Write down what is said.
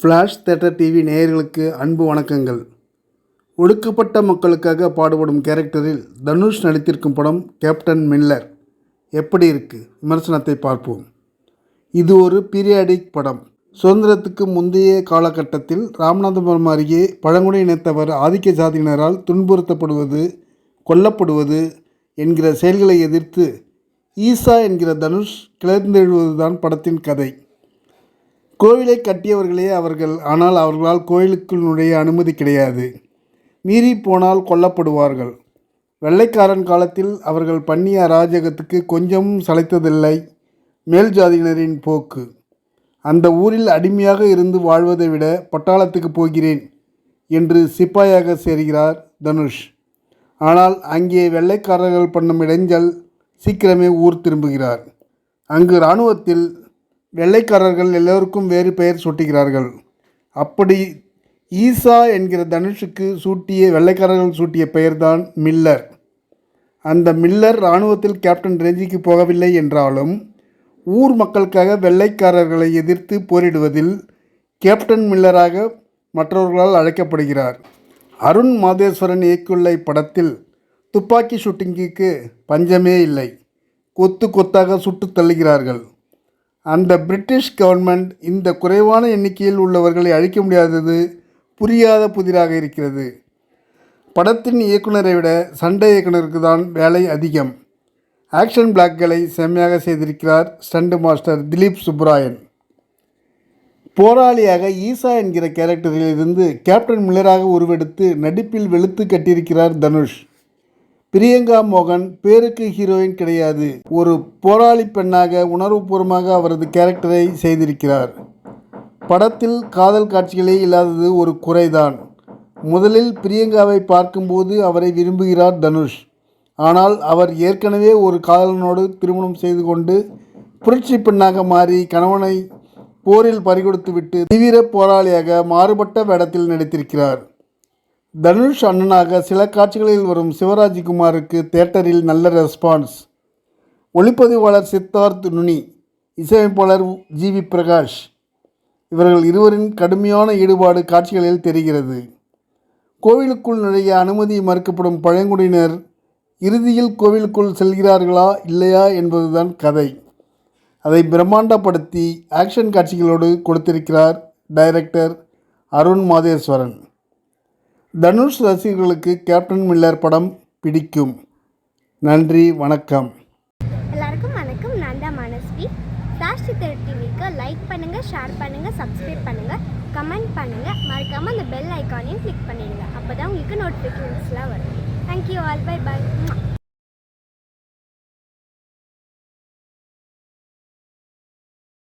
Flash theatre TV நேயர்களுக்கு அன்பு வணக்கங்கள். ஒடுக்கப்பட்ட மக்களுக்காக பாடுபடும் கேரக்டரில் தனுஷ் நடித்திருக்கும் படம் கேப்டன் மில்லர் எப்படி இருக்குது விமர்சனத்தை பார்ப்போம். இது ஒரு பீரியாடிக் படம். சுதந்திரத்துக்கு முந்தைய காலகட்டத்தில் ராமநாதபுரம் அருகே பழங்குடி இனத்தவர் ஆதிக்க ஜாதியினரால் துன்புறுத்தப்படுவது கொல்லப்படுவது என்கிற செயல்களை எதிர்த்து ஈசா என்கிற தனுஷ் கிளர்ந்தெழுவதுதான் படத்தின் கதை. கோவிலை கட்டியவர்களே அவர்கள் ஆனால் அவர்களால் கோயிலுக்குள் நுழைய அனுமதி கிடையாது. மீறி போனால் கொல்லப்படுவார்கள். வெள்ளைக்காரன் காலத்தில் அவர்கள் பண்ணிய அராஜகத்துக்கு கொஞ்சமும் சளைத்ததில்லை. மேல் ஜாதியினரின் போக்கு. அந்த ஊரில் அடிமையாக இருந்து வாழ்வதை விட பட்டாளத்துக்கு போகிறேன் என்று சிப்பாயாக சேர்கிறார் தனுஷ். ஆனால் அங்கே வெள்ளைக்காரர்கள் பண்ணும் இடைஞ்சல் சீக்கிரமே ஊர் திரும்புகிறார். அங்கு இராணுவத்தில் வெள்ளைக்காரர்கள் எல்லோருக்கும் வேறு பெயர் சூட்டுகிறார்கள். அப்படி ஈசா என்கிற தனுஷுக்கு சூட்டிய வெள்ளைக்காரர்கள் சூட்டிய பெயர்தான் மில்லர். அந்த மில்லர் இராணுவத்தில் கேப்டன் ரேஞ்சிக்கு போகவில்லை என்றாலும் ஊர் மக்களுக்காக வெள்ளைக்காரர்களை எதிர்த்து போரிடுவதில் கேப்டன் மில்லராக மற்றவர்களால் அழைக்கப்படுகிறார். அருண் மாதேஸ்வரன் இயக்கியுள்ள இப்படத்தில் துப்பாக்கி ஷூட்டிங்குக்கு பஞ்சமே இல்லை. கொத்து கொத்தாக சுட்டு தள்ளுகிறார்கள். அந்த பிரிட்டிஷ் கவர்மெண்ட் இந்த குறைவான எண்ணிக்கையில் உள்ளவர்களை அழிக்க முடியாதது புரியாத புதிராக இருக்கிறது. படத்தின் இயக்குனரை விட சண்டை இயக்குனருக்கு தான் வேலை அதிகம். ஆக்ஷன் பிளாக்களை செம்மையாக செய்திருக்கிறார் ஸ்டண்டு மாஸ்டர் திலீப் சுப்ராயன் போராளியாக ஈசா என்கிற கேரக்டரில் இருந்து கேப்டன் மில்லராக உருவெடுத்து நடிப்பில் வெளுத்து கட்டியிருக்கிறார் தனுஷ். பிரியங்கா மோகன் பேருக்கு ஹீரோயின் கிடையாது. ஒரு போராளி பெண்ணாக உணர்வுபூர்வமாக அவரது கேரக்டரை செய்திருக்கிறார். படத்தில் காதல் காட்சிகளே இல்லாதது ஒரு குறைதான். முதலில் பிரியங்காவை பார்க்கும்போது அவரை விரும்புகிறார் தனுஷ். ஆனால் அவர் ஏற்கனவே ஒரு காதலனோடு திருமணம் செய்து கொண்டு புரட்சி பெண்ணாக மாறி கணவனை போரில் பறிகொடுத்துவிட்டு தீவிர போராளியாக மாறுபட்ட வேடத்தில் நடித்திருக்கிறார். தனுஷ் அண்ணனாக சில காட்சிகளில் வரும் சிவராஜ்குமாருக்கு தேட்டரில் நல்ல ரெஸ்பான்ஸ். ஒளிப்பதிவாளர் சித்தார்த் நுனி இசையமைப்பாளர் ஜி. வி. பிரகாஷ். இவர்கள் இருவரின் கடுமையான ஈடுபாடு காட்சிகளில் தெரிகிறது. கோவிலுக்குள் நுழைய அனுமதி மறுக்கப்படும் பழங்குடியினர் இறுதியில் கோவிலுக்குள் செல்கிறார்களா இல்லையா என்பதுதான் கதை. அதை பிரம்மாண்டப்படுத்தி ஆக்ஷன் காட்சிகளோடு கொடுத்திருக்கிறார் டைரக்டர் அருண் மாதேஸ்வரன். தனுஷ் ரசிகர்களுக்கு கேப்டன் மில்லர் படம் பிடிக்கும். நன்றி வணக்கம். எல்லாருக்கும் வணக்கம். நான் தான் மனஸ்வி. சாஷ்டி தெரு டிவிக்கு லைக் பண்ணுங்கள் ஷேர் பண்ணுங்கள் சப்ஸ்கிரைப் பண்ணுங்கள் கமெண்ட் பண்ணுங்கள் மறக்காமல் அந்த பெல் ஐக்கானையும் கிளிக் பண்ணிடுங்க. அப்போ தான் உங்களுக்கு நோட்டிஃபிகேஷன்ஸ்லாம் வரும். Thank you all by by